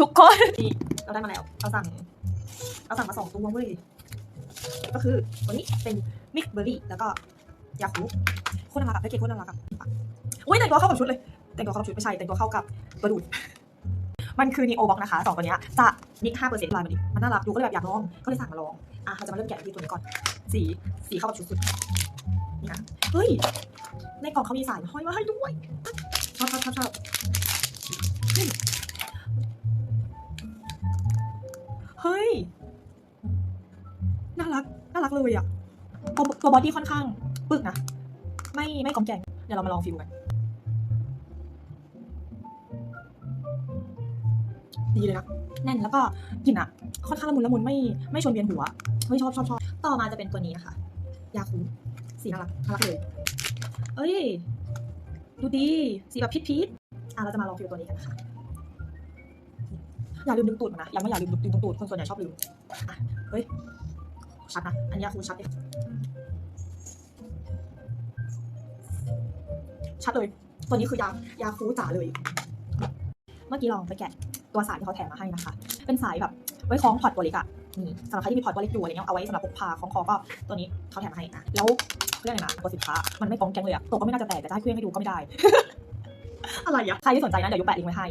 ทุกคนนี่เราได้มาแล้ว เราสั่ง เราสั่งมาสองตัวเว้ย ก็คือตัวนี้เป็นมิกเบอร์รี่แล้วก็ยาคูโคตรน่ารักอะแพ็กเกจโคตรน่ารักอะอุ้ยแต่งตัวเข้ากับชุดเลย แต่งตัวเข้ากับชุดไม่ใช่ แต่งตัวเข้ากับตัวดูดมันคือนีโอบ็อกนะคะสองตัวนี้จะนิกห้าเปอร์เซ็นต์ลายมันดิมันน่ารักดูก็เลยแบบอยากลอง ก็เลยสั่งมาลอง อะเราจะมาเริ่มแกะที่ตัวนี้ก่อน สีสีเข้ากับชุดสุดนี่นะเฮ้ย ในกล่องเขามีสายห้อยมาให้ด้วยชอบชอบชอบชอบ ฮ้ย น่ารัก น่ารักเลยอะ ตัวตัวบอดี้ค่อนข้างปึกนะ ไม่ไม่กลอมแกงเดี๋ยวเรามาลองฟิลกัน ดีเลยนะ แน่นแล้วก็กลิ่นอะ ค่อนข้างละมุนละมุนไม่ไม่ชนเวียนหัว เฮ้ยชอบชอบชอบ ต่อมาจะเป็นตัวนี้นะคะยาคูสีน่ารักน่ารักเลย เอ้ย ดูดี สีแบบพีชพีชอะเราจะมาลองฟิลตัวนี้กันนะคะ อย่าลืมดึงตูดมันนะยังไม่อย่าลืมดึงตรงตูดคนส่วนใหญ่ชอบลืมอะเฮ้ยชัดนะอันนี้ยาคูชัดเนี่ยชัดเลยตัวนี้คือยายาคูจ๋าเลย เมื่อกี้ลองไปแกะตัวสายที่เขาแถมมาให้นะคะ เป็นสายแบบไว้คล้องพอร์ตตัวเล็กอะนี่สำหรับใครที่มีพอร์ตตัวเล็กอยู่อะไรเงี้ยเอาไว้สำหรับพกพาคล้องคอก็ตัวนี้เขาแถมมาให้นะแล้วเรื่องอะไรนะตัวสินค้ามันไม่กองแกงเลยอะตัวก็ไม่น่าจะแตกแต่จะให้เครื่องให้ดูก็ไม่ได้ อะไรอะใครที่สนใจนะเดี๋ยวยุแปะลิงก์ไว้ให้